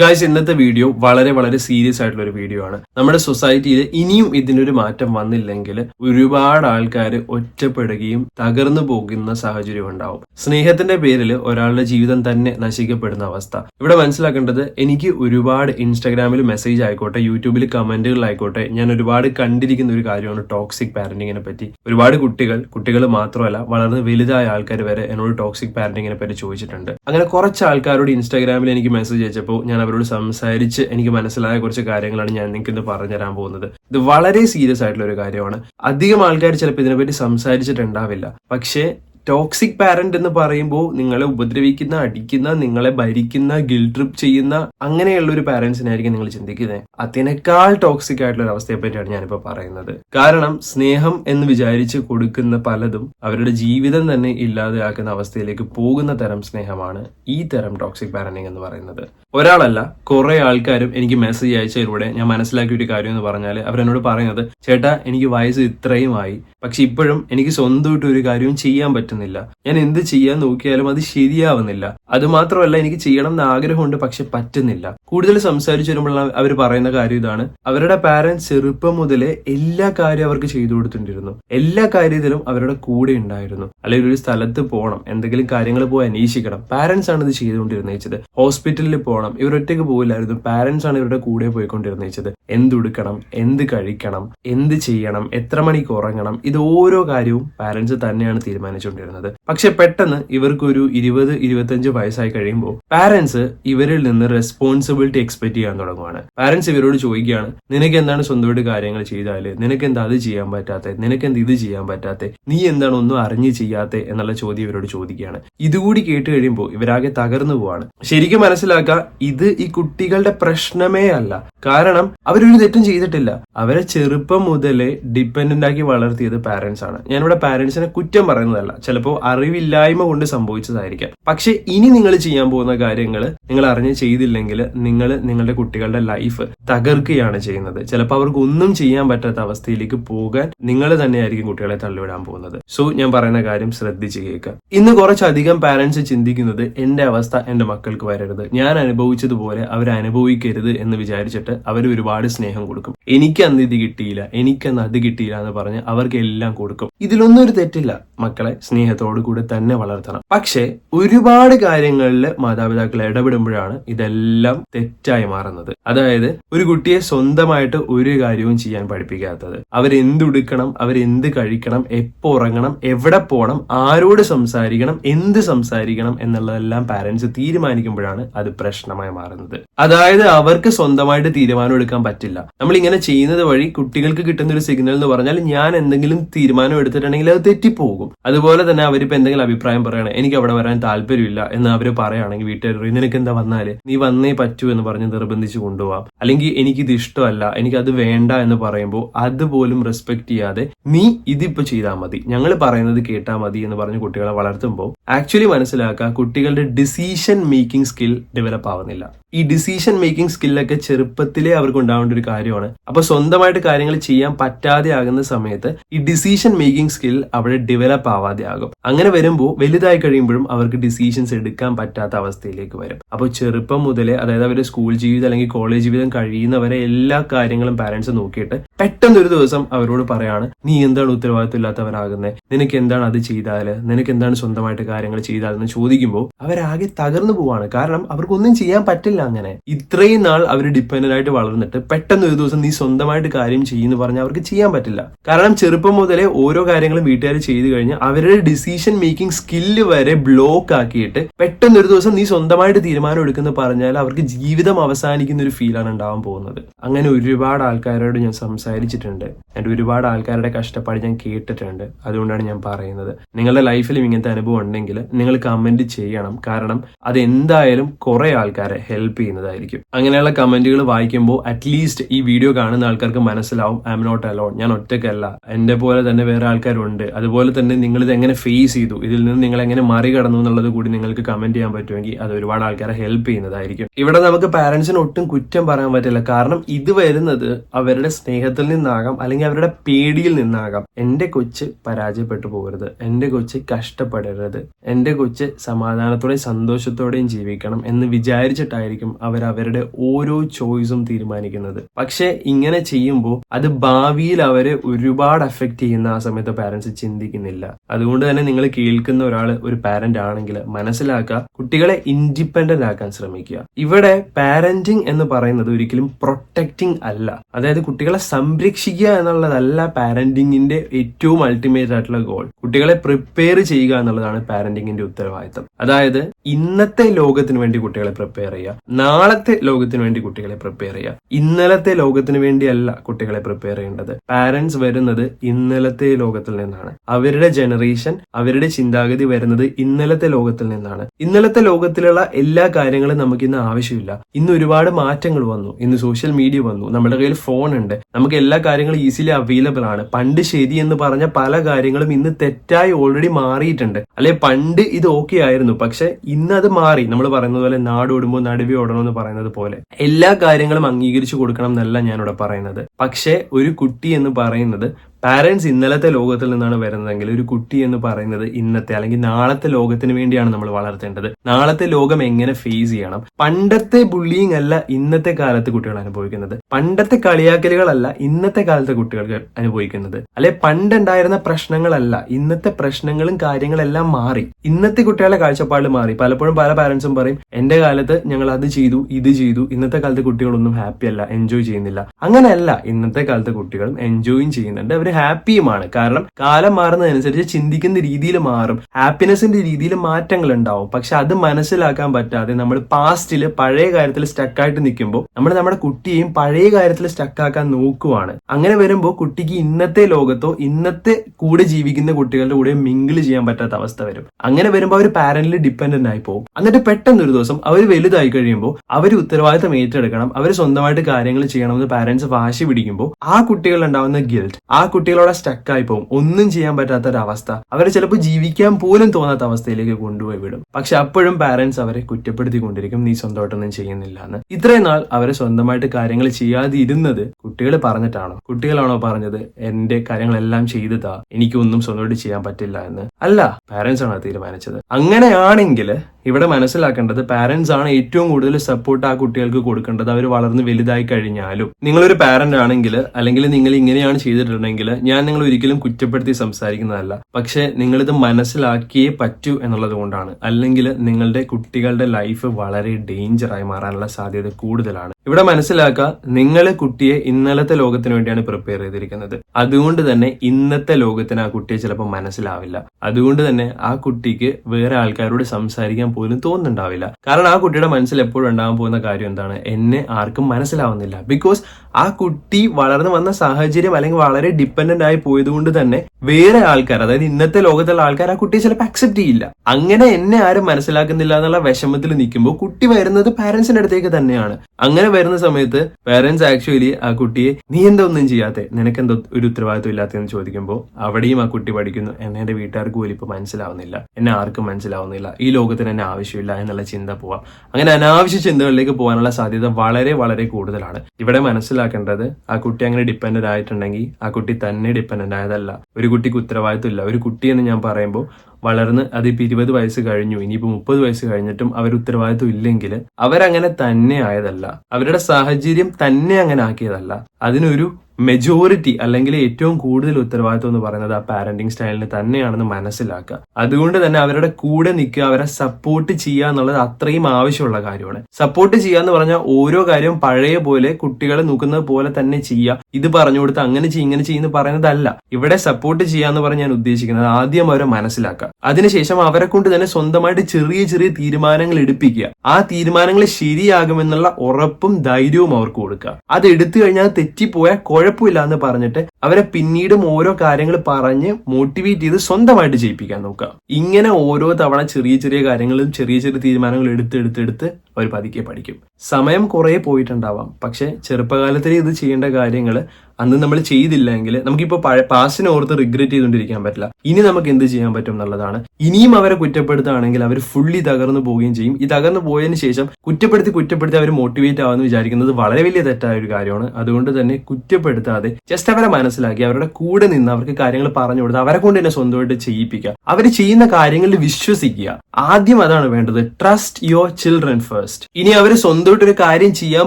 Guys ഇന്നത്തെ video വളരെ വളരെ സീരിയസ് ആയിട്ടുള്ള ഒരു വീഡിയോ ആണ്. നമ്മുടെ സൊസൈറ്റിയിൽ ഇനിയും ഇതിനൊരു മാറ്റം വന്നില്ലെങ്കിൽ ഒരുപാട് ആൾക്കാർ ഒറ്റപ്പെടുകയും തകർന്നു പോകുന്ന സാഹചര്യം ഉണ്ടാവും. സ്നേഹത്തിന്റെ പേരിൽ ഒരാളുടെ ജീവിതം തന്നെ നശിക്കപ്പെടുന്ന അവസ്ഥ. ഇവിടെ മനസ്സിലാക്കേണ്ടത് എനിക്ക് ഒരുപാട് ഇൻസ്റ്റാഗ്രാമിൽ മെസ്സേജ് ആയിക്കോട്ടെ യൂട്യൂബിൽ കമന്റുകളായിക്കോട്ടെ ഞാൻ ഒരുപാട് കണ്ടിരിക്കുന്ന ഒരു കാര്യമാണ് ടോക്സിക് പാരന്റിങ്ങിനെ പറ്റി. ഒരുപാട് കുട്ടികൾ കുട്ടികൾ മാത്രമല്ല വളർന്ന് വലുതായ ആൾക്കാർ വരെ എന്നോട് ടോക്സിക് പാരന്റിങ്ങിനെ പറ്റി ചോദിച്ചിട്ടുണ്ട്. അങ്ങനെ കുറച്ച് ആൾക്കാരോട് ഇൻസ്റ്റാഗ്രാമിൽ എനിക്ക് മെസ്സേജ് അയച്ചപ്പോൾ ഞാൻ അവരോട് സംസാരിച്ച് എനിക്ക് മനസ്സിലായ കുറച്ച് കാര്യങ്ങളാണ് ഞാൻ നിങ്ങൾക്ക് ഇന്ന് പറഞ്ഞുതരാൻ പോകുന്നത്. ഇത് വളരെ സീരിയസ് ആയിട്ടുള്ള ഒരു കാര്യമാണ്. അധികം ആൾക്കാർ ചിലപ്പോൾ ഇതിനെപ്പറ്റി സംസാരിച്ചിട്ടുണ്ടാവില്ല. പക്ഷേ ടോക്സിക് പാരന്റ് എന്ന് പറയുമ്പോൾ നിങ്ങളെ ഉപദ്രവിക്കുന്ന അടിക്കുന്ന നിങ്ങളെ ഭരിക്കുന്ന ഗിൽ ട്രിപ്പ് ചെയ്യുന്ന അങ്ങനെയുള്ള ഒരു പാരന്റ്സിനായിരിക്കും നിങ്ങൾ ചിന്തിക്കുന്നത് അതിനേക്കാൾ ടോക്സിക് ആയിട്ടുള്ള ഒരു അവസ്ഥയെ പറ്റിയാണ് ഞാനിപ്പോൾ പറയുന്നത്. കാരണം സ്നേഹം എന്ന് വിചാരിച്ച് കൊടുക്കുന്ന പലതും അവരുടെ ജീവിതം തന്നെ ഇല്ലാതെയാക്കുന്ന അവസ്ഥയിലേക്ക് പോകുന്ന തരം സ്നേഹമാണ് ഈ തരം ടോക്സിക് പാരന്റിങ് എന്ന് പറയുന്നത്. ഒരാളല്ല കുറെ ആൾക്കാരും എനിക്ക് മെസ്സേജ് അയച്ചതിലൂടെ ഞാൻ മനസ്സിലാക്കിയ ഒരു കാര്യം എന്ന് പറഞ്ഞാൽ അവരെന്നോട് പറയുന്നത് ചേട്ടാ എനിക്ക് വയസ്സ് ഇത്രയും ആയി. പക്ഷെ ഇപ്പോഴും എനിക്ക് സ്വന്തമായിട്ട് ഒരു കാര്യവും ചെയ്യാൻ പറ്റുന്നില്ല ഞാൻ എന്ത് ചെയ്യാൻ നോക്കിയാലും അത് ശരിയാവുന്നില്ല. അത് മാത്രമല്ല എനിക്ക് ചെയ്യണം എന്ന് ആഗ്രഹമുണ്ട് പക്ഷെ പറ്റുന്നില്ല. കൂടുതൽ സംസാരിച്ചു വരുമ്പോഴാണ് അവർ പറയുന്ന കാര്യം ഇതാണ്. അവരുടെ പാരന്റ്സ് ചെറുപ്പം മുതലേ എല്ലാ കാര്യം അവർക്ക് ചെയ്തു കൊടുത്തിട്ടുണ്ടിരുന്നു എല്ലാ കാര്യത്തിലും അവരുടെ കൂടെ ഉണ്ടായിരുന്നു. അല്ലെങ്കിൽ ഒരു സ്ഥലത്ത് പോകണം എന്തെങ്കിലും കാര്യങ്ങൾ പോയി അന്വേഷിക്കണം. പാരന്റ്സ് ആണ് ഇത് ചെയ്തുകൊണ്ടിരുന്നത് ഹോസ്പിറ്റലിൽ പോകണം ഇവർ ഒറ്റയ്ക്ക് പോകില്ലായിരുന്നു പാരന്റ്സ് ആണ് ഇവരുടെ കൂടെ പോയിക്കൊണ്ടിരുന്നത് എന്തുടുക്കണം എന്ത് കഴിക്കണം എന്ത് ചെയ്യണം എത്ര മണിക്ക് ഉറങ്ങണം ഇത് ഓരോ കാര്യവും പാരന്റ്സ് തന്നെയാണ് തീരുമാനിച്ചുകൊണ്ടിരുന്നത്. വരുന്നത് പക്ഷെ പെട്ടെന്ന് ഇവർക്കൊരു ഇരുപത് ഇരുപത്തഞ്ച് വയസ്സായി കഴിയുമ്പോൾ പാരന്റ്സ് ഇവരിൽ നിന്ന് റെസ്പോൺസിബിലിറ്റി എക്സ്പെക്ട് ചെയ്യാൻ തുടങ്ങുവാണ്. പാരന്റ്സ് ഇവരോട് ചോദിക്കുകയാണ് നിനക്ക് എന്താണ് സ്വന്തമായിട്ട് കാര്യങ്ങൾ ചെയ്താൽ? നിനക്ക് എന്താ അത് ചെയ്യാൻ പറ്റാത്ത? നിനക്ക് എന്ത് ഇത് ചെയ്യാൻ പറ്റാത്ത? നീ എന്താണ് ഒന്നും അറിഞ്ഞ് ചെയ്യാത്ത? എന്നുള്ള ചോദ്യം ഇവരോട് ചോദിക്കുകയാണ്. ഇതുകൂടി കേട്ട് കഴിയുമ്പോൾ ഇവരാകെ തകർന്നു പോവാണ്. ശരിക്കും മനസ്സിലാക്കുക ഇത് ഈ കുട്ടികളുടെ പ്രശ്നമേ അല്ല. കാരണം അവരൊരു തെറ്റും ചെയ്തിട്ടില്ല. അവരെ ചെറുപ്പം മുതലേ ഡിപ്പെൻഡന്റ് ആക്കി വളർത്തിയത് പാരന്റ്സ് ആണ്. ഞാനിവിടെ പാരന്റ്സിനെ കുറ്റം പറയുന്നതല്ല. ചിലപ്പോൾ അറിവില്ലായ്മ കൊണ്ട് സംഭവിച്ചതായിരിക്കാം. പക്ഷെ ഇനി നിങ്ങൾ ചെയ്യാൻ പോകുന്ന കാര്യങ്ങൾ നിങ്ങൾ അറിഞ്ഞ് ചെയ്തില്ലെങ്കിൽ നിങ്ങൾ നിങ്ങളുടെ കുട്ടികളുടെ ലൈഫ് തകർക്കുകയാണ് ചെയ്യുന്നത്. ചിലപ്പോൾ അവർക്ക് ഒന്നും ചെയ്യാൻ പറ്റാത്ത അവസ്ഥയിലേക്ക് പോകാൻ നിങ്ങൾ തന്നെയായിരിക്കും കുട്ടികളെ തള്ളിവിടാൻ പോകുന്നത്. സോ ഞാൻ പറയുന്ന കാര്യം ശ്രദ്ധിച്ച് കേൾക്കുക. ഇന്ന് കുറച്ചധികം പാരന്റ്സ് ചിന്തിക്കുന്നത് എന്റെ അവസ്ഥ എന്റെ മക്കൾക്ക് വരരുത്. ഞാൻ അനുഭവിച്ചതുപോലെ അവർ അനുഭവിക്കരുത് എന്ന് വിചാരിച്ചിട്ട് അവർ ഒരുപാട് സ്നേഹം കൊടുക്കും. എനിക്ക് അന്ന് ഇത് കിട്ടിയില്ല എനിക്കന്ന് അത് കിട്ടിയില്ല എന്ന് പറഞ്ഞ് അവർക്ക് എല്ലാം കൊടുക്കും. ഇതിലൊന്നും ഒരു തെറ്റില്ല. മക്കളെ സ്നേഹത്തോടു കൂടെ തന്നെ വളർത്തണം. പക്ഷേ ഒരുപാട് കാര്യങ്ങളിൽ മാതാപിതാക്കൾ ഇടപെടുമ്പോഴാണ് ഇതെല്ലാം തെറ്റായി മാറുന്നത്. അതായത് ഒരു കുട്ടിയെ സ്വന്തമായിട്ട് ഒരു കാര്യവും ചെയ്യാൻ പഠിപ്പിക്കാത്തത്. അവരെന്തുടുക്കണം അവരെന്ത് കഴിക്കണം എപ്പോ ഉറങ്ങണം എവിടെ പോകണം ആരോട് സംസാരിക്കണം എന്ത് സംസാരിക്കണം എന്നുള്ളതെല്ലാം പാരന്റ്സ് തീരുമാനിക്കുമ്പോഴാണ് അത് പ്രശ്നമായി മാറുന്നത്. അതായത് അവർക്ക് സ്വന്തമായിട്ട് തീരുമാനം എടുക്കാൻ പറ്റില്ല. നമ്മൾ ഇങ്ങനെ ചെയ്യുന്നത് വഴി കുട്ടികൾക്ക് കിട്ടുന്ന ഒരു സിഗ്നൽ എന്ന് പറഞ്ഞാൽ ഞാൻ എന്തെങ്കിലും തീരുമാനം എടുത്തിട്ടുണ്ടെങ്കിൽ അത് തെറ്റിപ്പോകും. അതുപോലെ തന്നെ അവരിപ്പോ എന്തെങ്കിലും അഭിപ്രായം പറയണം എനിക്ക് അവിടെ വരാൻ താല്പര്യമില്ല എന്ന് അവർ പറയുകയാണെങ്കിൽ വീട്ടുകാർ നിനക്ക് എന്താ വന്നാൽ? നീ വന്നേ പറ്റൂ എന്ന് പറഞ്ഞ് നിർബന്ധിച്ച് കൊണ്ടുപോവാം. അല്ലെങ്കിൽ എനിക്കിത് ഇഷ്ടമല്ല എനിക്കത് വേണ്ട എന്ന് പറയുമ്പോൾ അതുപോലും റെസ്പെക്ട് ചെയ്യാതെ നീ ഇതിപ്പോ ചെയ്താൽ മതി. ഞങ്ങൾ പറയുന്നത് കേട്ടാൽ മതി എന്ന് പറഞ്ഞ് കുട്ടികളെ വളർത്തുമ്പോൾ ആക്ച്വലി മനസ്സിലാക്കുക കുട്ടികളുടെ ഡിസിഷൻ മേക്കിംഗ് സ്കിൽ ഡെവലപ്പ് ആവുന്നില്ല. ഈ ഡിസിഷൻ മേക്കിംഗ് സ്കില്ലൊക്കെ ചെറുപ്പത്തിലേ അവർക്ക് ഉണ്ടാവേണ്ട ഒരു കാര്യമാണ്. അപ്പൊ സ്വന്തമായിട്ട് കാര്യങ്ങൾ ചെയ്യാൻ പറ്റാതെ ആകുന്ന സമയത്ത് ഈ ഡിസിഷൻ മേക്കിംഗ് സ്കിൽ അവിടെ ഡെവലപ്പ് ആവാതെ ആകും. അങ്ങനെ വരുമ്പോൾ വലുതായി കഴിയുമ്പോഴും അവർക്ക് ഡിസിഷൻസ് എടുക്കാൻ പറ്റാത്ത അവസ്ഥയിലേക്ക് വരും. അപ്പോൾ ചെറുപ്പം മുതലേ അതായത് അവരുടെ സ്കൂൾ ജീവിതം അല്ലെങ്കിൽ കോളേജ് ജീവിതം കഴിയുന്നവരെ എല്ലാ കാര്യങ്ങളും പാരന്റ്സ് നോക്കിയിട്ട് പെട്ടെന്ന് ഒരു ദിവസം അവരോട് പറയാണ് നീ എന്താണ് ഉത്തരവാദിത്വം ഇല്ലാത്തവനാകുന്നത് നിനക്ക് എന്താണ് അത് ചെയ്താൽ നിനക്ക് എന്താണ് സ്വന്തമായിട്ട് കാര്യങ്ങൾ ചെയ്താൽ എന്ന് ചോദിക്കുമ്പോൾ അവരാകെ തകർന്നു പോവാണ്. കാരണം അവർക്കൊന്നും ചെയ്യാൻ പറ്റില്ല അങ്ങനെ. ഇത്രയും നാൾ അവർ ഡിപ്പെൻഡന്റ് ആയിട്ട് വളർന്നിട്ട് പെട്ടെന്ന് ഒരു ദിവസം നീ സ്വന്തമായിട്ട് കാര്യം ചെയ്യുന്നു പറഞ്ഞാൽ അവർക്ക് ചെയ്യാൻ പറ്റില്ല. കാരണം ചെറുപ്പം മുതലേ ഓരോ കാര്യങ്ങളും വീട്ടുകാർ ചെയ്തു കഴിഞ്ഞാൽ അവരുടെ ഡിസിഷൻ മേക്കിംഗ് സ്കില്ല് വരെ ബ്ലോക്ക് ആക്കിയിട്ട് പെട്ടെന്ന് ഒരു ദിവസം നീ സ്വന്തമായിട്ട് തീരുമാനം എടുക്കുന്നു പറഞ്ഞാൽ അവർക്ക് ജീവിതം അവസാനിക്കുന്ന ഒരു ഫീലാണ് ഉണ്ടാവാൻ പോകുന്നത്. അങ്ങനെ ഒരുപാട് ആൾക്കാരോട് ഞാൻ സംസാരിച്ചിട്ടുണ്ട്. എന്റെ ഒരുപാട് ആൾക്കാരുടെ കഷ്ടപ്പാട് ഞാൻ കേട്ടിട്ടുണ്ട്. അതുകൊണ്ടാണ് ഞാൻ പറയുന്നത്. നിങ്ങളുടെ ലൈഫിലും ഇങ്ങനത്തെ അനുഭവം ഉണ്ടെങ്കിൽ നിങ്ങൾ കമന്റ് ചെയ്യണം. കാരണം അത് എന്തായാലും കുറെ ആൾക്കാരെ ഹെൽപ്പ് ചെയ്യുന്നതായിരിക്കും. അങ്ങനെയുള്ള കമന്റുകൾ വായിക്കുമ്പോൾ അറ്റ്ലീസ്റ്റ് ഈ വീഡിയോ കാണുന്ന ആൾക്കാർക്ക് മനസ്സിലാവും ഐ എം നോട്ട് അലോൺ ഞാൻ ഒറ്റയ്ക്കല്ല. എന്റെ പോലെ തന്നെ വേറെ ആൾക്കാരുണ്ട്. അതുപോലെ തന്നെ നിങ്ങൾ ഇത് എങ്ങനെ ഫേസ് ചെയ്തു. ഇതിൽ നിന്ന് നിങ്ങൾ എങ്ങനെ മറികടന്നു എന്നുള്ളത് കൂടി നിങ്ങൾക്ക് കമന്റ് ചെയ്യാൻ പറ്റുമെങ്കിൽ അത് ഒരുപാട് ആൾക്കാരെ ഹെൽപ്പ് ചെയ്യുന്നതായിരിക്കും. ഇവിടെ നമുക്ക് പാരന്റ്സിന് ഒട്ടും കുറ്റം പറയാൻ പറ്റില്ല. കാരണം ഇത് വരുന്നത് അവരുടെ സ്നേഹത്തിൽ നിന്നാകാം അല്ലെങ്കിൽ അവരുടെ പേടിയിൽ നിന്നാകാം. എന്റെ കൊച്ച് പരാജയപ്പെട്ടു പോകരുത്. എന്റെ കൊച്ച് കഷ്ടപ്പെടരുത്. എന്റെ കൊച്ച് സമാധാനത്തോടെയും സന്തോഷത്തോടെയും ജീവിക്കണം എന്ന് വിചാരിച്ചിട്ടായിരിക്കും അവർ അവരുടെ ഓരോ ചോയ്സും തീരുമാനിക്കുന്നത്. പക്ഷേ ഇങ്ങനെ ചെയ്യുമ്പോൾ അത് ഭാവിയിൽ അവരെ ഒരുപാട് അഫക്റ്റ് ചെയ്യുന്ന ആ സമയത്ത് പാരന്റ്സ് ചിന്തിക്കുന്നില്ല. അതുകൊണ്ട് തന്നെ നിങ്ങൾ കേൾക്കുന്ന ഒരാൾ ഒരു പാരന്റ് ആണെങ്കിൽ മനസ്സിലാക്കുക കുട്ടികളെ ഇൻഡിപെൻഡന്റ് ആക്കാൻ ശ്രമിക്കുക. ഇവിടെ പാരന്റിങ് എന്ന് പറയുന്നത് ഒരിക്കലും പ്രൊട്ടക്റ്റിംഗ് അല്ല. അതായത് കുട്ടികളെ സംരക്ഷിക്കുക എന്നുള്ളതല്ല പാരന്റിങ്ങിന്റെ ഏറ്റവും അൾട്ടിമേറ്റ് ആയിട്ടുള്ള ഗോൾ കുട്ടികളെ പ്രിപ്പയർ ചെയ്യുക എന്നുള്ളതാണ് പാരന്റിങ്ങിന്റെ ഉത്തരവാദിത്തം. അതായത് ഇന്നത്തെ ലോകത്തിന് വേണ്ടി കുട്ടികളെ പ്രിപ്പയർ ചെയ്യുക. നാളത്തെ ലോകത്തിന് വേണ്ടി കുട്ടികളെ പ്രിപ്പയർ ചെയ്യുക. ഇന്നലത്തെ ലോകത്തിന് വേണ്ടിയല്ല കുട്ടികളെ പ്രിപ്പയർ ചെയ്യേണ്ടത്. പാരന്റ്സ് വരുന്നത് ഇന്നലത്തെ ലോകത്തിൽ നിന്നാണ്. അവരുടെ ജനറേഷൻ അവരുടെ ചിന്താഗതി വരുന്നത് ഇന്നലത്തെ ലോകത്തിൽ നിന്നാണ്. ഇന്നലത്തെ ലോകത്തിലുള്ള എല്ലാ കാര്യങ്ങളും നമുക്ക് ഇന്ന് ആവശ്യമില്ല. ഇന്ന് ഒരുപാട് മാറ്റങ്ങൾ വന്നു. ഇന്ന് സോഷ്യൽ മീഡിയ വന്നു. നമ്മുടെ കയ്യിൽ ഫോൺ ഉണ്ട്. നമുക്ക് എല്ലാ കാര്യങ്ങളും ഈസിലി അവൈലബിൾ ആണ്. പണ്ട് ശരി എന്ന് പറഞ്ഞ പല കാര്യങ്ങളും ഇന്ന് തെറ്റായി ഓൾറെഡി മാറിയിട്ടുണ്ട്. അല്ലെ പണ്ട് ഇത് ഓക്കെ ആയിരുന്നു. പക്ഷെ ഇന്ന് അത് മാറി. നമ്മൾ പറയുന്നത് പോലെ നാട് ഓടുമ്പോൾ നടുവി ഓടണം എന്ന് പറയുന്നത് പോലെ. എല്ലാ കാര്യങ്ങളും അംഗീകരിച്ചു കൊടുക്കണം എന്നല്ല ഞാനിവിടെ പറയുന്നത്. പക്ഷെ ഒരു കുട്ടി എന്ന് പറയുന്നത് പാരന്റ്സ് ഇന്നലത്തെ ലോകത്തിൽ നിന്നാണ് വരുന്നതെങ്കിൽ ഒരു കുട്ടി എന്ന് പറയുന്നത് ഇന്നത്തെ അല്ലെങ്കിൽ നാളത്തെ ലോകത്തിന് വേണ്ടിയാണ് നമ്മൾ വളർത്തേണ്ടത്. നാളത്തെ ലോകം എങ്ങനെ ഫേസ് ചെയ്യണം? പണ്ടത്തെ ബുള്ളിങ് അല്ല ഇന്നത്തെ കാലത്ത് കുട്ടികൾ അനുഭവിക്കുന്നത്. പണ്ടത്തെ കളിയാക്കലുകളല്ല ഇന്നത്തെ കാലത്തെ കുട്ടികൾക്ക് അനുഭവിക്കുന്നത്. അല്ലെ പണ്ടുണ്ടായിരുന്ന പ്രശ്നങ്ങളല്ല ഇന്നത്തെ പ്രശ്നങ്ങളും കാര്യങ്ങളെല്ലാം മാറി. ഇന്നത്തെ കുട്ടികളുടെ കാഴ്ചപ്പാട് മാറി. പലപ്പോഴും പല പാരന്റ്സും പറയും എന്റെ കാലത്ത് ഞങ്ങൾ അത് ചെയ്തു ഇത് ചെയ്തു. ഇന്നത്തെ കാലത്തെ കുട്ടികളൊന്നും ഹാപ്പി അല്ല എൻജോയ് ചെയ്യുന്നില്ല. അങ്ങനെയല്ല ഇന്നത്തെ കാലത്തെ കുട്ടികളും എൻജോയും ചെയ്യുന്നുണ്ട്. അവർ ഹാപ്പിയുമാണ്. കാരണം കാലം മാറുന്നതനുസരിച്ച് ചിന്തിക്കുന്ന രീതിയിൽ മാറും. ഹാപ്പിനെസിന്റെ രീതിയിൽ മാറ്റങ്ങൾ ഉണ്ടാവും പക്ഷെ അത് മനസ്സിലാക്കാൻ പറ്റാതെ നമ്മൾ പാസ്റ്റിൽ പഴയ കാര്യത്തിൽ സ്റ്റക്കായിട്ട് നിൽക്കുമ്പോൾ നമ്മൾ നമ്മുടെ കുട്ടിയെയും പഴയ കാര്യത്തിൽ സ്റ്റക്കാക്കാൻ നോക്കുവാണ്. അങ്ങനെ വരുമ്പോൾ കുട്ടിക്ക് ഇന്നത്തെ ലോകത്തോ ഇന്നത്തെ കൂടെ ജീവിക്കുന്ന കുട്ടികളുടെ കൂടെ മിങ്കിൾ ചെയ്യാൻ പറ്റാത്ത അവസ്ഥ വരും. അങ്ങനെ വരുമ്പോൾ അവർ പാരന്റിൽ ഡിപ്പെൻഡന്റ് ആയി പോകും. എന്നിട്ട് പെട്ടെന്ന് ഒരു ദിവസം അവർ വലുതായി കഴിയുമ്പോൾ അവർ ഉത്തരവാദിത്തം ഏറ്റെടുക്കണം. അവർ സ്വന്തമായിട്ട് കാര്യങ്ങൾ ചെയ്യണമെന്ന് പാരന്റ്സ് വാശി പിടിക്കുമ്പോൾ ആ കുട്ടികളിൽ ഉണ്ടാവുന്ന ഗിൽറ്റ് ആ കുട്ടികളോടെ സ്റ്റക്കായി പോകും. ഒന്നും ചെയ്യാൻ പറ്റാത്ത ഒരു അവസ്ഥ അവരെ ചിലപ്പോൾ ജീവിക്കാൻ പോലും തോന്നാത്ത അവസ്ഥയിലേക്ക് കൊണ്ടുപോയി വിടും. പക്ഷെ അപ്പോഴും പാരന്റ്സ് അവരെ കുറ്റപ്പെടുത്തിക്കൊണ്ടിരിക്കും. നീ സ്വന്തമായിട്ടൊന്നും ചെയ്യുന്നില്ല എന്ന്. ഇത്രയും നാൾ അവരെ സ്വന്തമായിട്ട് കാര്യങ്ങൾ ചെയ്യാതെ ഇരുന്നത് കുട്ടികൾ പറഞ്ഞിട്ടാണോ? കുട്ടികളാണോ പറഞ്ഞത്? എന്റെ കാര്യങ്ങളെല്ലാം ചെയ്തതാ. എനിക്കൊന്നും സ്വന്തമായിട്ട് ചെയ്യാൻ പറ്റില്ല എന്ന്. അല്ല പാരന്റ്സ് ആണ് തീരുമാനിച്ചത്. അങ്ങനെയാണെങ്കിൽ ഇവിടെ മനസ്സിലാക്കേണ്ടത് പാരന്റ്സ് ആണ് ഏറ്റവും കൂടുതൽ സപ്പോർട്ട് ആ കുട്ടികൾക്ക് കൊടുക്കേണ്ടത്. അവർ വളർന്ന് വലുതായി കഴിഞ്ഞാലും. നിങ്ങളൊരു പാരന്റ് ആണെങ്കിൽ അല്ലെങ്കിൽ നിങ്ങൾ ഇങ്ങനെയാണ് ചെയ്തിട്ടുണ്ടെങ്കിൽ ഞാൻ നിങ്ങൾ ഒരിക്കലും കുറ്റപ്പെടുത്തി സംസാരിക്കുന്നതല്ല. പക്ഷെ നിങ്ങൾ നിങ്ങളിത് മനസ്സിലാക്കിയേ പറ്റൂ എന്നുള്ളത് കൊണ്ടാണ്. അല്ലെങ്കിൽ നിങ്ങളുടെ കുട്ടികളുടെ ലൈഫ് വളരെ ഡേഞ്ചറായി മാറാനുള്ള സാധ്യത കൂടുതലാണ്. ഇവിടെ മനസ്സിലാക്കുക നിങ്ങൾ കുട്ടിയെ ഇന്നലത്തെ ലോകത്തിന് വേണ്ടിയാണ് പ്രിപ്പയർ ചെയ്തിരിക്കുന്നത്. അതുകൊണ്ട് തന്നെ ഇന്നത്തെ ലോകത്തിന് ആ കുട്ടിയെ ചിലപ്പോൾ മനസ്സിലാവില്ല. അതുകൊണ്ട് തന്നെ ആ കുട്ടിക്ക് വേറെ ആൾക്കാരോട് സംസാരിക്കാൻ പോലും തോന്നുന്നുണ്ടാവില്ല. കാരണം ആ കുട്ടിയുടെ മനസ്സിൽ എപ്പോഴും ഉണ്ടാകാൻ പോകുന്ന കാര്യം എന്താണ്? എന്നെ ആർക്കും മനസ്സിലാവുന്നില്ല. ബിക്കോസ് ആ കുട്ടി വളർന്നു വന്ന സാഹചര്യം അല്ലെങ്കിൽ വളരെ ഡിപ്പെൻഡന്റ് ആയി പോയതുകൊണ്ട് തന്നെ വേറെ ആൾക്കാർ അതായത് ഇന്നത്തെ ലോകത്തുള്ള ആൾക്കാർ ആ കുട്ടിയെ ചിലപ്പോൾ അക്സെപ്റ്റ് ചെയ്യില്ല. അങ്ങനെ എന്നെ ആരും മനസ്സിലാക്കുന്നില്ല എന്നുള്ള വിഷമത്തിൽ നിൽക്കുമ്പോൾ കുട്ടി വരുന്നത് പാരന്റ്സിന്റെ അടുത്തേക്ക് തന്നെയാണ്. അങ്ങനെ വരുന്ന സമയത്ത് പാരന്റ്സ് ആക്ച്വലി ആ കുട്ടിയെ നീ എന്താ ഒന്നും ചെയ്യാത്തെ? നിനക്ക് എന്തോ ഒരു ഉത്തരവാദിത്വം ഇല്ലാത്തതെന്ന് ചോദിക്കുമ്പോൾ അവിടെയും ആ കുട്ടി പഠിക്കുന്നു. എന്നെ എന്റെ വീട്ടുകാർക്ക് പോലും ഇപ്പൊ മനസ്സിലാവുന്നില്ല. എന്നെ ആർക്കും മനസ്സിലാവുന്നില്ല. ഈ ലോകത്തിന് എന്നെ ആവശ്യമില്ല എന്നുള്ള ചിന്ത പോവാം. അങ്ങനെ അനാവശ്യ ചിന്തകളിലേക്ക് പോകാനുള്ള സാധ്യത വളരെ വളരെ കൂടുതലാണ്. ഇവിടെ മനസ്സിലാക്കേണ്ടത് ആ കുട്ടി അങ്ങനെ ഡിപ്പെൻഡന്റ് ആയിട്ടുണ്ടെങ്കിൽ ആ കുട്ടി തന്നെ ഡിപ്പെൻഡന്റ് ആയതല്ല. ഒരു കുട്ടിക്ക് ഉത്തരവാദിത്വം ഇല്ല. ഒരു കുട്ടി എന്ന് ഞാൻ പറയുമ്പോൾ വളർന്ന് അതിപ്പോ ഇരുപത് വയസ്സ് കഴിഞ്ഞു ഇനിയിപ്പോ മുപ്പത് വയസ്സ് കഴിഞ്ഞിട്ടും അവർ ഉത്തരവാദിത്വം ഇല്ലെങ്കിൽ അവരങ്ങനെ തന്നെ ആയതല്ല. അവരുടെ സാഹചര്യം തന്നെ അങ്ങനെ ആക്കിയതല്ല. അതിനൊരു മെജോറിറ്റി അല്ലെങ്കിൽ ഏറ്റവും കൂടുതൽ ഉത്തരവാദിത്വം എന്ന് പറയുന്നത് ആ പാരന്റിങ് സ്റ്റൈലിന് തന്നെയാണെന്ന് മനസ്സിലാക്കുക. അതുകൊണ്ട് തന്നെ അവരുടെ കൂടെ നിൽക്കുക അവരെ സപ്പോർട്ട് ചെയ്യുക എന്നുള്ളത് അത്രയും ആവശ്യമുള്ള കാര്യമാണ്. സപ്പോർട്ട് ചെയ്യുക എന്ന് പറഞ്ഞാൽ ഓരോ കാര്യവും പഴയ പോലെ കുട്ടികളെ നോക്കുന്നത് പോലെ തന്നെ ചെയ്യുക. ഇത് പറഞ്ഞു കൊടുത്ത് അങ്ങനെ ചെയ്യും ഇങ്ങനെ ചെയ്യുന്നു പറയുന്നതല്ല. ഇവിടെ സപ്പോർട്ട് ചെയ്യുക എന്ന് പറഞ്ഞ് ഞാൻ ഉദ്ദേശിക്കുന്നത് ആദ്യം അവരെ മനസ്സിലാക്കുക. അതിനുശേഷം അവരെ കൊണ്ട് തന്നെ സ്വന്തമായിട്ട് ചെറിയ ചെറിയ തീരുമാനങ്ങൾ എടുപ്പിക്കുക. ആ തീരുമാനങ്ങൾ ശരിയാകുമെന്നുള്ള ഉറപ്പും ധൈര്യവും അവർക്ക് കൊടുക്കുക. അത് എടുത്തു കഴിഞ്ഞാൽ തെറ്റിപ്പോയാൽ കുഴപ്പമില്ല എന്ന് പറഞ്ഞിട്ട് അവരെ പിന്നീടും ഓരോ കാര്യങ്ങൾ പറഞ്ഞ് മോട്ടിവേറ്റ് ചെയ്ത് സ്വന്തമായിട്ട് ചെയ്യിപ്പിക്കാൻ നോക്കുക. ഇങ്ങനെ ഓരോ തവണ ചെറിയ ചെറിയ കാര്യങ്ങളും ചെറിയ ചെറിയ തീരുമാനങ്ങളും എടുത്ത് എടുത്ത് എടുത്ത് അവർ പതുക്കെ പഠിക്കും. സമയം കുറെ പോയിട്ടുണ്ടാവാം. പക്ഷെ ചെറുപ്പകാലത്തിൽ ഇത് ചെയ്യേണ്ട കാര്യങ്ങൾ അന്ന് നമ്മൾ ചെയ്തില്ലെങ്കിൽ നമുക്കിപ്പോൾ പാസ്റ്റിനെ ഓർത്ത് റിഗ്രറ്റ് ചെയ്തുകൊണ്ടിരിക്കാൻ പറ്റില്ല. ഇനി നമുക്ക് എന്ത് ചെയ്യാൻ പറ്റും എന്നുള്ളതാണ്. ഇനിയും അവരെ കുറ്റപ്പെടുത്തുകയാണെങ്കിൽ അവർ ഫുള്ളി തകർന്നു പോവുകയും ചെയ്യും. ഈ തകർന്നു പോയതിനു ശേഷം കുറ്റപ്പെടുത്തി കുറ്റപ്പെടുത്തി അവർ മോട്ടിവേറ്റ് ആവുമെന്ന് വിചാരിക്കുന്നത് വളരെ വലിയ തെറ്റായ ഒരു കാര്യമാണ്. അതുകൊണ്ട് തന്നെ കുറ്റപ്പെടുത്താതെ ജസ്റ്റ് അവരെ മനസ്സിലാക്കി അവരുടെ കൂടെ നിന്ന് അവർക്ക് കാര്യങ്ങൾ പറഞ്ഞു കൊടുത്ത് അവരെ കൊണ്ട് തന്നെ സ്വന്തമായിട്ട് ചെയ്യിപ്പിക്കുക. അവർ ചെയ്യുന്ന കാര്യങ്ങളിൽ വിശ്വസിക്കുക. ആദ്യം അതാണ് വേണ്ടത്. ട്രസ്റ്റ് യുവർ ചിൽഡ്രൻ ഫസ്റ്റ് ഇനി അവർ സ്വന്തമായിട്ട് ഒരു കാര്യം ചെയ്യാൻ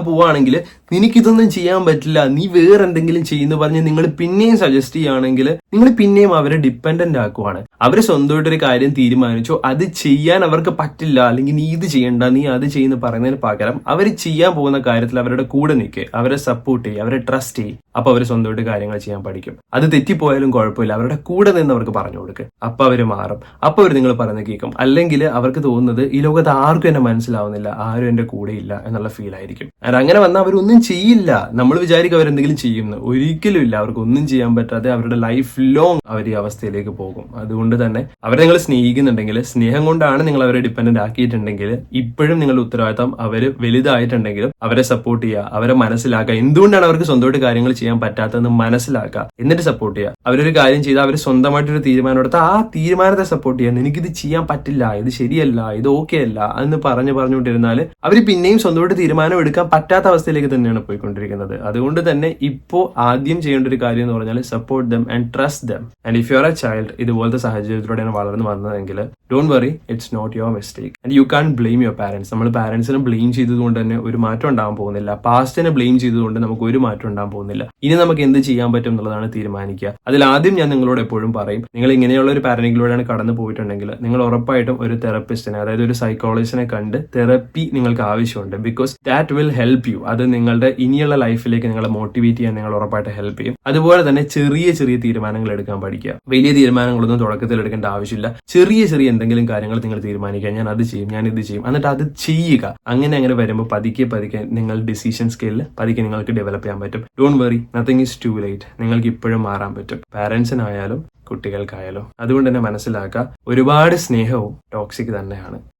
പോവുകയാണെങ്കിൽ നിനക്കിതൊന്നും ചെയ്യാൻ പറ്റില്ല. നീ വേറെ എന്തെങ്കിലും ചെയ്യുന്നു പറഞ്ഞ് നിങ്ങൾ പിന്നെയും സജസ്റ്റ് ചെയ്യുകയാണെങ്കിൽ നിങ്ങൾ പിന്നെയും അവരെ ഡിപ്പെൻഡന്റ് ആക്കുവാണ്. അവർ സ്വന്തമായിട്ടൊരു കാര്യം തീരുമാനിച്ചു. അത് ചെയ്യാൻ അവർക്ക് പറ്റില്ല. അല്ലെങ്കിൽ നീ ഇത് ചെയ്യണ്ട നീ അത് ചെയ്യുന്ന പറയുന്നതിന് പകരം അവർ ചെയ്യാൻ പോകുന്ന കാര്യത്തിൽ അവരുടെ കൂടെ നിൽക്കുക അവരെ സപ്പോർട്ട് ചെയ്യുക അവരെ ട്രസ്റ്റ് ചെയ്യും. അപ്പൊ അവർ സ്വന്തമായിട്ട് കാര്യങ്ങൾ ചെയ്യാൻ പഠിക്കും. അത് തെറ്റിപ്പോയാലും കുഴപ്പമില്ല. അവരുടെ കൂടെ നിന്ന് അവർക്ക് പറഞ്ഞു കൊടുക്കുക അപ്പൊ അവർ മാറും. അപ്പൊ അവർ നിങ്ങൾ പറയുന്നത് കേൾക്കും. അല്ലെങ്കിൽ അവർക്ക് തോന്നുന്നത് ഈ ലോകത്ത് ആർക്കും എന്നെ മനസ്സിലാവുന്നില്ല ആരും എന്റെ കൂടെ ഇല്ല എന്നുള്ള ഫീൽ ആയിരിക്കും. അങ്ങനെ വന്നാൽ അവരൊന്നും ചെയ്യില്ല. നമ്മൾ വിചാരിക്കും അവരെന്തെങ്കിലും ചെയ്യുന്നു ഒരിക്കലും ഇല്ല. അവർക്ക് ഒന്നും ചെയ്യാൻ പറ്റാതെ അവരുടെ ലൈഫ് ലോങ് അവർ ഈ അവസ്ഥയിലേക്ക് പോകും. അതുകൊണ്ട് തന്നെ അവരെ നിങ്ങൾ സ്നേഹിക്കുന്നുണ്ടെങ്കിൽ സ്നേഹം കൊണ്ടാണ് നിങ്ങൾ അവരെ ഡിപ്പെൻഡന്റ് ആക്കിയിട്ടുണ്ടെങ്കിൽ ഇപ്പോഴും നിങ്ങളുടെ ഉത്തരവാദിത്തം അവർ വലുതായിട്ടുണ്ടെങ്കിലും അവരെ സപ്പോർട്ട് ചെയ്യുക അവരെ മനസ്സിലാക്കുക. എന്തുകൊണ്ടാണ് അവർക്ക് സ്വന്തമായിട്ട് കാര്യങ്ങൾ ചെയ്യാൻ പറ്റാത്തതെന്ന് മനസ്സിലാക്കുക? എന്നിട്ട് സപ്പോർട്ട് ചെയ്യുക. അവരൊരു കാര്യം ചെയ്താൽ അവർ സ്വന്തമായിട്ടൊരു തീരുമാനം എടുത്താൽ ആ തീരുമാനത്തെ സപ്പോർട്ട് ചെയ്യാൻ എനിക്കിത് ചെയ്യാൻ പറ്റില്ല. ഇത് ശരിയല്ല. ഇത് ഓക്കെ അല്ല. എന്ന് പറഞ്ഞു പറഞ്ഞുകൊണ്ടിരുന്നാൽ അവർ പിന്നെയും സ്വന്തമായിട്ട് തീരുമാനം എടുക്കാൻ പറ്റാത്ത അവസ്ഥയിലേക്ക് തന്നെയാണ് പോയിക്കൊണ്ടിരിക്കുന്നത്. അതുകൊണ്ട് തന്നെ ഇപ്പോൾ ആദ്യം ചെയ്യേണ്ട ഒരു കാര്യം എന്ന് പറഞ്ഞാൽ support them and trust them and if you are a child ഇതുപോലത്തെ സാഹചര്യത്തിലൂടെയാണ് വളർന്നു വന്നതെങ്കിൽ don't worry it's not your mistake and you can blame your parents നമ്മൾ പാരൻസിനെ ബ്ലെയിം ചെയ്തതുകൊണ്ട് തന്നെ ഒരു മാറ്റം ഉണ്ടാകാൻ പോകുന്നില്ല. പാസ്റ്റിനെ ബ്ലെയിം ചെയ്തുകൊണ്ട് നമുക്ക് ഒരു മാറ്റം ഉണ്ടാകാൻ പോകുന്നില്ല. ഇനി നമുക്ക് എന്ത് ചെയ്യാൻ പറ്റും എന്നുള്ളതാണ് തീരുമാനിക്കുക. അതിൽ ആദ്യം ഞാൻ നിങ്ങളോട് എപ്പോഴും പറയും നിങ്ങൾ ഇങ്ങനെയുള്ള ഒരു പാരന്റിങ്ങിലൂടെയാണ് കടന്നു പോയിട്ടുണ്ടെങ്കിൽ നിങ്ങൾ ഉറപ്പായിട്ടും ഒരു തെറപ്പിസ്റ്റിനെ അതായത് ഒരു സൈക്കോളജിസ്റ്റിനെ കണ്ട് തെറപ്പി നിങ്ങൾക്ക് ആവശ്യമുണ്ട്. Because that will help you അത് നിങ്ങളുടെ ഇനിയുള്ള ലൈഫിലേക്ക് നിങ്ങളെ മോട്ടിവേറ്റ് ചെയ്യാൻ നിങ്ങൾ ഉറപ്പായിട്ട് ഹെൽപ്പ് ചെയ്യും. അതുപോലെ തന്നെ ചെറിയ ചെറിയ തീരുമാനങ്ങൾ എടുക്കാൻ പഠിക്കുക. വലിയ തീരുമാനങ്ങളൊന്നും തുടക്കത്തിൽ എടുക്കേണ്ട ആവശ്യമില്ല. ചെറിയ ചെറിയ എന്തെങ്കിലും കാര്യങ്ങൾ നിങ്ങൾ തീരുമാനിക്കുക. ഞാൻ അത് ചെയ്യും ഞാൻ ഇത് ചെയ്യും. എന്നിട്ട് അത് ചെയ്യുക. അങ്ങനെ അങ്ങനെ വരുമ്പോൾ പതുക്കെ പതുക്കെ നിങ്ങൾ ഡിസിഷൻ സ്കില്ല് പതുക്കെ നിങ്ങൾക്ക് ഡെവലപ്പ് ചെയ്യാൻ പറ്റും. Don't worry nothing is too late നിങ്ങൾക്ക് ഇപ്പോഴും മാറാൻ പറ്റും. പാരന്റ്സിനായാലും കുട്ടികൾക്കായാലും. അതുകൊണ്ട് തന്നെ മനസ്സിലാക്കുക ഒരുപാട് സ്നേഹവും ടോക്സിക് തന്നെയാണ്.